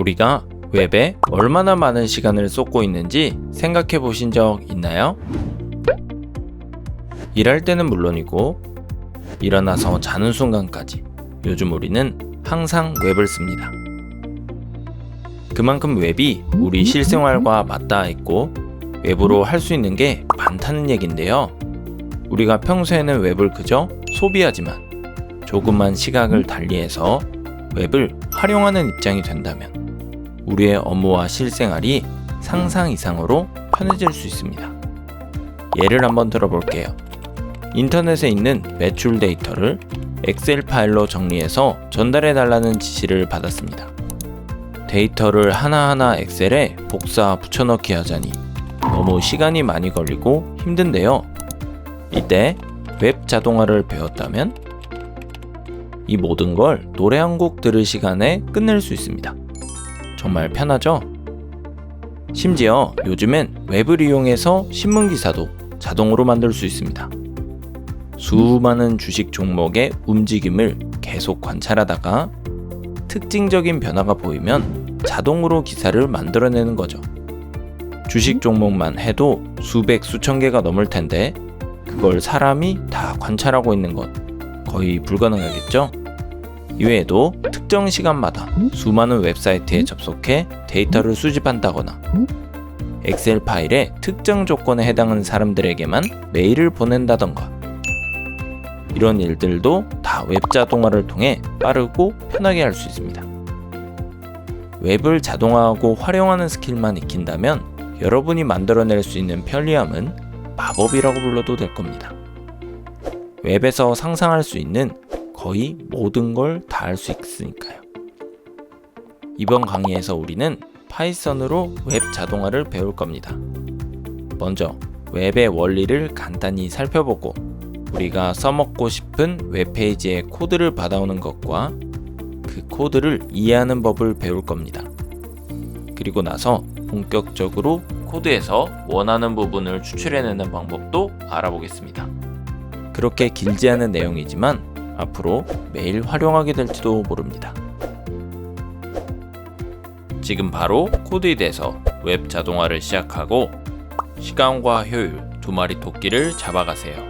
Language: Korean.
우리가 웹에 얼마나 많은 시간을 쏟고 있는지 생각해 보신 적 있나요? 일할 때는 물론이고 일어나서 자는 순간까지 요즘 우리는 항상 웹을 씁니다. 그만큼 웹이 우리 실생활과 맞닿아 있고 웹으로 할 수 있는 게 많다는 얘긴데요. 우리가 평소에는 웹을 그저 소비하지만 조금만 시각을 달리해서 웹을 활용하는 입장이 된다면 우리의 업무와 실생활이 상상 이상으로 편해질 수 있습니다. 예를 한번 들어볼게요. 인터넷에 있는 매출 데이터를 엑셀 파일로 정리해서 전달해 달라는 지시를 받았습니다. 데이터를 하나하나 엑셀에 복사 붙여넣기 하자니 너무 시간이 많이 걸리고 힘든데요. 이때 웹 자동화를 배웠다면 이 모든 걸 노래 한 곡 들을 시간에 끝낼 수 있습니다. 정말 편하죠? 심지어 요즘엔 웹을 이용해서 신문 기사도 자동으로 만들 수 있습니다. 수많은 주식 종목의 움직임을 계속 관찰하다가 특징적인 변화가 보이면 자동으로 기사를 만들어내는 거죠. 주식 종목만 해도 수백 수천 개가 넘을 텐데 그걸 사람이 다 관찰하고 있는 것 거의 불가능하겠죠? 이외에도 특정 시간마다 수많은 웹사이트에 접속해 데이터를 수집한다거나 엑셀 파일에 특정 조건에 해당하는 사람들에게만 메일을 보낸다던가 이런 일들도 다 웹 자동화를 통해 빠르고 편하게 할 수 있습니다. 웹을 자동화하고 활용하는 스킬만 익힌다면 여러분이 만들어낼 수 있는 편리함은 마법이라고 불러도 될 겁니다. 웹에서 상상할 수 있는 거의 모든 걸 다 할 수 있으니까요. 이번 강의에서 우리는 파이썬으로 웹 자동화를 배울 겁니다. 먼저 웹의 원리를 간단히 살펴보고 우리가 써먹고 싶은 웹페이지의 코드를 받아오는 것과 그 코드를 이해하는 법을 배울 겁니다. 그리고 나서 본격적으로 코드에서 원하는 부분을 추출해내는 방법도 알아보겠습니다. 그렇게 길지 않은 내용이지만 앞으로 매일 활용하게 될지도 모릅니다. 지금 바로 코드에 대해서 웹 자동화를 시작하고 시간과 효율 두 마리 토끼를 잡아가세요.